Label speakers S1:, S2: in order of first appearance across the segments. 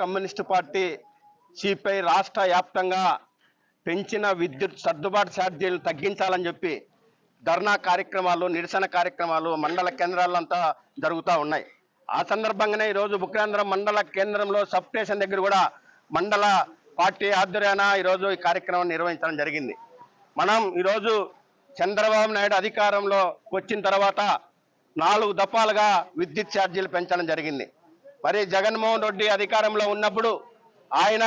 S1: Communist party CPI రాష్ట్ర వ్యాప్తంగా పెంచిన విద్యుత్ సర్దుబాటు ఛార్జీలు తగ్గించాలని చెప్పి ధర్నా కార్యక్రమాలు నిరసన కార్యక్రమాలు మండల కేంద్రాలంతా జరుగుతూ ఉన్నాయి. ఆ సందర్భంగానే ఈరోజు బుక్రాంధ్రం మండల కేంద్రంలో సబ్ స్టేషన్ దగ్గర కూడా మండల పార్టీ ఆధ్వర్యాన ఈరోజు ఈ కార్యక్రమం నిర్వహించడం జరిగింది. మనం ఈరోజు చంద్రబాబు నాయుడు అధికారంలో వచ్చిన తర్వాత నాలుగు దఫాలుగా విద్యుత్ ఛార్జీలు పెంచడం జరిగింది. మరి జగన్మోహన్ రెడ్డి అధికారంలో ఉన్నప్పుడు ఆయన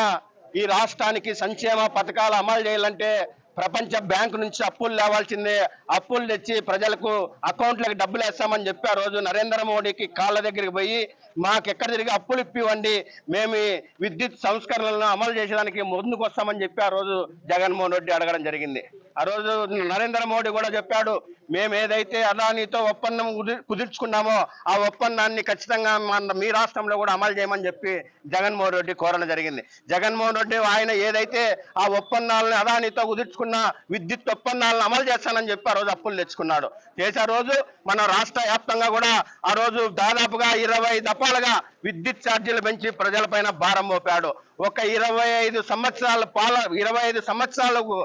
S1: ఈ రాష్ట్రానికి సంక్షేమ పథకాలు అమలు చేయాలంటే ప్రపంచ బ్యాంకు నుంచి అప్పులు లేవాల్సిందే. అప్పులు తెచ్చి ప్రజలకు అకౌంట్లకు డబ్బులు వేస్తామని చెప్పి ఆ రోజు నరేంద్ర మోడీకి కాళ్ళ దగ్గరికి పోయి మాకు ఎక్కడ తిరిగి అప్పులు ఇప్పివ్వండి. మేము విద్యుత్ సంస్కరణలను అమలు చేసేదానికి ముందుకు వస్తామని చెప్పి ఆ రోజు జగన్మోహన్ రెడ్డి అడగడం జరిగింది. ఆ రోజు నరేంద్ర మోడీ కూడా చెప్పాడు మేము ఏదైతే అదానితో ఒప్పందం కుదుర్చుకున్నామో ఆ ఒప్పందాన్ని ఖచ్చితంగా మన మీ రాష్ట్రంలో కూడా అమలు చేయమని చెప్పి జగన్మోహన్ రెడ్డి కోరడం జరిగింది. జగన్మోహన్ రెడ్డి ఆయన ఏదైతే ఆ ఒప్పందాలను అదానితో కుదుర్చుకున్న విద్యుత్ ఒప్పందాలను అమలు చేస్తానని చెప్పి ఆ రోజు అప్పులు తెచ్చుకున్నాడు. చేసే రోజు మన రాష్ట్ర వ్యాప్తంగా కూడా ఆ రోజు దాదాపుగా ఇరవై దఫాలుగా విద్యుత్ ఛార్జీలు పెంచి ప్రజలపైన భారం మోపాడు. ఒక ఇరవై ఐదు సంవత్సరాల పాల ఇరవై ఐదు సంవత్సరాలకు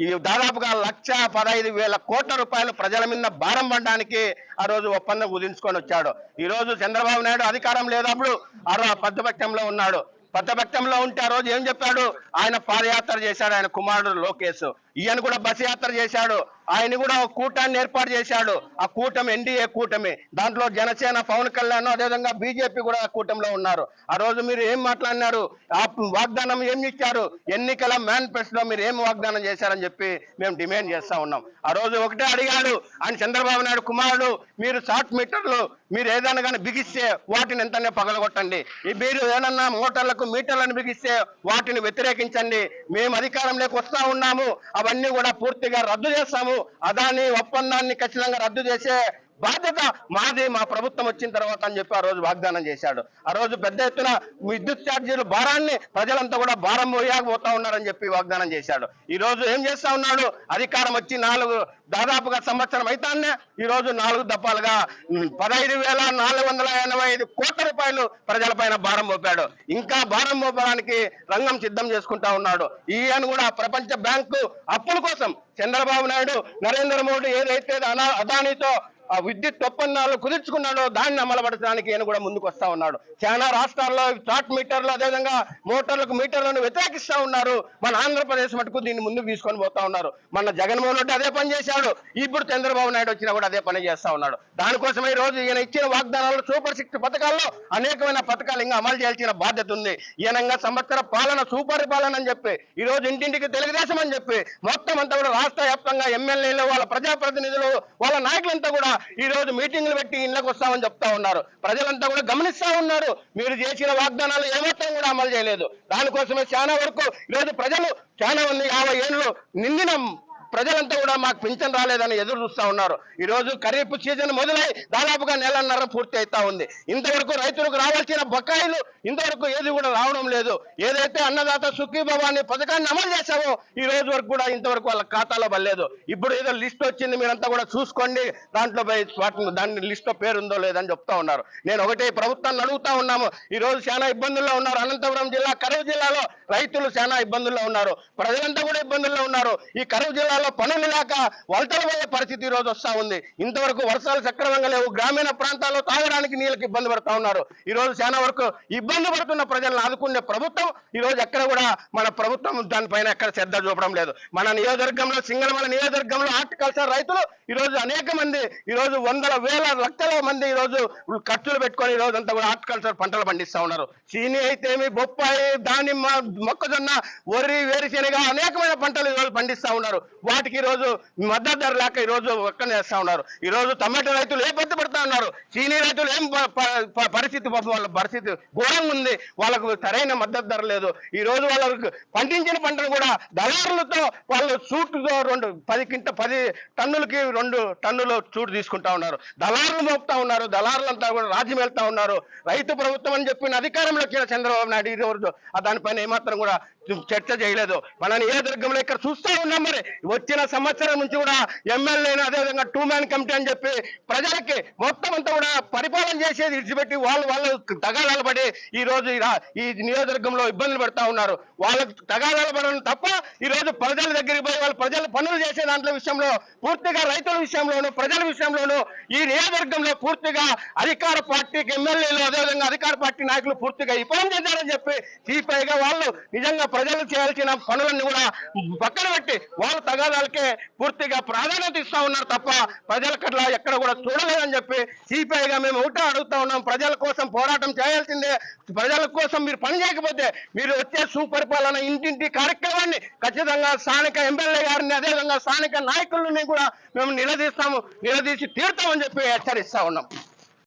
S1: ఈ దాదాపుగా లక్ష పదహైదు వేల కోట్ల రూపాయలు ప్రజల మీద భారం పడడానికి ఆ రోజు ఒప్పందం కుదించుకొని వచ్చాడు. ఈ రోజు చంద్రబాబు నాయుడు అధికారం లేనప్పుడు ఆ రోజు పద్ధపక్షంలో ఉన్నాడు. పద్ధపక్షంలో ఉంటే ఆ రోజు ఏం చెప్పాడు? ఆయన పాదయాత్ర చేశాడు ఆయన కుమారుడు లోకేష్. ఈయన కూడా బస్ యాత్ర చేశాడు. ఆయన కూడా కూటాన్ని ఏర్పాటు చేశాడు. ఆ కూటమి ఎన్డీఏ కూటమి. దాంట్లో జనసేన పవన్ కళ్యాణ్ అదేవిధంగా బీజేపీ కూడా ఆ కూటమిలో ఉన్నారు. ఆ రోజు మీరు ఏం మాట్లాడినారు? ఆ వాగ్దానం ఏం ఇచ్చారు? ఎన్నికల మేనిఫెస్టోలో మీరు ఏం వాగ్దానం చేశారని చెప్పి మేము డిమాండ్ చేస్తా ఉన్నాం. ఆ రోజు ఒకటే అడిగాడు ఆయన చంద్రబాబు నాయుడు కుమారుడు మీరు షార్ట్ మీటర్లు మీరు ఏదైనా కానీ బిగిస్తే వాటిని ఎంతనే పగలగొట్టండి. మీరు ఏదన్నా మోటార్లకు మీటర్లను బిగిస్తే వాటిని వ్యతిరేకించండి. మేము అధికారంలోకి వస్తా ఉన్నాము. అవన్నీ కూడా పూర్తిగా రద్దు చేస్తాము. అదాని ఒప్పందాన్ని ఖచ్చితంగా రద్దు చేసే బాధ్యత మాది మా ప్రభుత్వం వచ్చిన తర్వాత అని చెప్పి ఆ రోజు వాగ్దానం చేశాడు. ఆ రోజు పెద్ద ఎత్తున విద్యుత్ ఛార్జీలు భారాన్ని ప్రజలంతా కూడా భారం పోయాకపోతా ఉన్నారని చెప్పి వాగ్దానం చేశాడు. ఈ రోజు ఏం చేస్తా ఉన్నాడు? అధికారం వచ్చి నాలుగు దాదాపుగా సంవత్సరం అయితానే ఈ రోజు నాలుగు దఫాలుగా పదహైదు వేల నాలుగు వందల ఎనభై ఐదు కోట్ల రూపాయలు ప్రజలపైన భారం మోపాడు. ఇంకా భారం మోపడానికి రంగం సిద్ధం చేసుకుంటా ఉన్నాడు. ఈయన కూడా ప్రపంచ బ్యాంకు అప్పుల కోసం చంద్రబాబు నాయుడు నరేంద్ర మోడీ ఏదైతే అనా- అదానితో ఆ విద్యుత్ ఒప్పందాలు కుదుర్చుకున్నాడో దాన్ని అమలుపరచడానికి ఈయన కూడా ముందుకు వస్తా ఉన్నాడు. చాలా రాష్ట్రాల్లో చాట్ మీటర్లు అదేవిధంగా మోటార్లకు మీటర్లను వ్యతిరేకిస్తూ ఉన్నారు. మన ఆంధ్రప్రదేశ్ మటుకు దీన్ని ముందుకు తీసుకొని పోతా ఉన్నారు. మన జగన్మోహన్ రెడ్డి అదే పని చేశాడు. ఇప్పుడు చంద్రబాబు నాయుడు వచ్చినా కూడా అదే పని చేస్తా ఉన్నాడు. దానికోసం ఈ రోజు ఈయన ఇచ్చిన వాగ్దానాలు సూపర్ సిక్స్ పథకాల్లో అనేకమైన పథకాలు ఇంకా అమలు చేయాల్సిన బాధ్యత ఉంది. ఈయనంగా సంవత్సర పాలన సూపర్ పాలన అని చెప్పి ఈ రోజు ఇంటింటికి తెలుగుదేశం అని చెప్పి మొత్తం అంతా కూడా రాష్ట్ర వ్యాప్తంగా ఎమ్మెల్యేలు వాళ్ళ ప్రజాప్రతినిధులు వాళ్ళ నాయకులంతా కూడా ఈ రోజు మీటింగ్లు పెట్టి ఇళ్ళకు వస్తామని చెప్తా ఉన్నారు. ప్రజలంతా కూడా గమనిస్తా ఉన్నారు. మీరు చేసిన వాగ్దానాలు ఏమాత్రం కూడా అమలు చేయలేదు. దానికోసమే చాలా వరకు ఈరోజు ప్రజలు చాలా మంది యాభై ఏళ్ళు నిందిన ప్రజలంతా కూడా మాకు పింఛన్ రాలేదని ఎదురు చూస్తా ఉన్నారు. ఈ రోజు ఖరీఫ్ సీజన్ మొదలై దాదాపుగా నెలన్నర పూర్తి అవుతా ఉంది. ఇంతవరకు రైతులకు రావాల్సిన బకాయిలు ఇంతవరకు ఏది కూడా రావడం లేదు. ఏదైతే అన్నదాత సుఖీభవ అనే పథకాన్ని అమలు చేశామో ఈ రోజు వరకు కూడా ఇంతవరకు వాళ్ళ ఖాతాలో పడలేదు. ఇప్పుడు ఏదో లిస్ట్ వచ్చింది మీరంతా కూడా చూసుకోండి. దాంట్లో వాటిని దాని లిస్ట్లో పేరుందో లేదని చెప్తా ఉన్నారు. నేను ఒకటే ప్రభుత్వాన్ని అడుగుతా ఉన్నాము. ఈ రోజు చాలా ఇబ్బందుల్లో ఉన్నారు. అనంతపురం జిల్లా కరువు జిల్లాలో రైతులు చాలా ఇబ్బందుల్లో ఉన్నారు. ప్రజలంతా కూడా ఇబ్బందుల్లో ఉన్నారు. ఈ కరువు జిల్లాలో పనులు లేక వలసలు పోయే పరిస్థితి ఈ రోజు వస్తా ఉంది. ఇంతవరకు వర్షాలు సక్రమంగా లేవు. గ్రామీణ ప్రాంతాల్లో తాగడానికి నీళ్ళకి ఇబ్బంది పడుతూ ఉన్నారు. ఈ రోజు చాలా వరకు ఇబ్బంది పడుతున్న ప్రజలను ఆదుకునే ప్రభుత్వం ఈ రోజు ఎక్కడ కూడా మన ప్రభుత్వం దానిపైన ఎక్కడ శ్రద్ధ చూపడం లేదు. మన నియోజకవర్గంలో సింగళమల నియోజకవర్గంలో హార్టికల్చర్ రైతులు ఈ రోజు అనేక మంది ఈ రోజు వందల వేల లక్షల మంది ఈ రోజు ఖర్చులు పెట్టుకొని ఈ రోజు అంతా కూడా హార్టికల్చర్ పంటలు పండిస్తా ఉన్నారు. చీని అయితేమి బొప్పాయి దానిమ్మ మొక్కజొన్న వరి వేరుశెనగ అనేకమైన పంటలు ఈ రోజు పండిస్తా ఉన్నారు. వాటికి ఈ రోజు మద్దతు ధర లేక ఈ రోజు ఒక్కన ఉన్నారు. ఈరోజు టమాటా టమాటో రైతులు ఏ పెద్ద పడుతూ ఉన్నారు? చీనీ రైతులు ఏం పరిస్థితి పాపం వాళ్ళ పరిస్థితి ఘోరంగా ఉంది. వాళ్ళకు సరైన మద్దతు ధర లేదు. ఈ రోజు వాళ్ళకు పండించిన పంటను కూడా దళారులతో వాళ్ళు సూటుతో రెండు పది కింట పది టన్నులకి రెండు టన్నులు చూటు తీసుకుంటా ఉన్నారు. దళారులు మోపుతా ఉన్నారు. దళారులంతా కూడా రాజ్యం వెళ్తా ఉన్నారు. రైతు ప్రభుత్వం అని చెప్పిన అధికారంలోకి చంద్రబాబు నాయుడు ఈరోజు రోజు దానిపైన ఏమాత్రం కూడా చర్చ చేయలేదు. మన నియోజకవర్గంలో ఇక్కడ చూస్తూ ఉన్నాం మరి. వచ్చిన సంవత్సరం నుంచి కూడా ఎమ్మెల్యేను అదేవిధంగా టూ మ్యాన్ కమిటీ అని చెప్పి ప్రజలకి మొత్తం అంతా కూడా పరిపాలన చేసేది విడిచిపెట్టి వాళ్ళు వాళ్ళు తగాదాలు పడి ఈ రోజు ఈ నియోజకవర్గంలో ఇబ్బందులు పెడతా ఉన్నారు. వాళ్ళకు తగాదాలు పడడం తప్ప ఈ రోజు ప్రజల దగ్గరికి పోయి వాళ్ళు ప్రజలు పనులు చేసే దాంట్లో విషయంలో పూర్తిగా రైతుల విషయంలోనూ ప్రజల విషయంలోనూ ఈ నియోజకవర్గంలో పూర్తిగా అధికార పార్టీకి ఎమ్మెల్యేలు అదేవిధంగా అధికార పార్టీ నాయకులు పూర్తిగా విఫలం చేశారని చెప్పి సిపిఐగా వాళ్ళు నిజంగా ప్రజలు చేయాల్సిన పనులన్నీ కూడా పక్కన పెట్టి వాళ్ళ తగాదాలకే పూర్తిగా ప్రాధాన్యత ఇస్తా ఉన్నారు తప్ప ప్రజలకట్లా ఎక్కడ కూడా చూడలేదని చెప్పి సిపిఐగా మేము ఒకటే అడుగుతా ఉన్నాం. ప్రజల కోసం పోరాటం చేయాల్సిందే. ప్రజల కోసం మీరు పని చేయకపోతే మీరు వచ్చే సుపరిపాలన ఇంటింటి కార్యక్రమాన్ని ఖచ్చితంగా స్థానిక ఎమ్మెల్యే గారిని అదేవిధంగా స్థానిక నాయకులని కూడా మేము నిలదీస్తాము నిలదీసి తీరుతామని చెప్పి హెచ్చరిస్తా ఉన్నాం.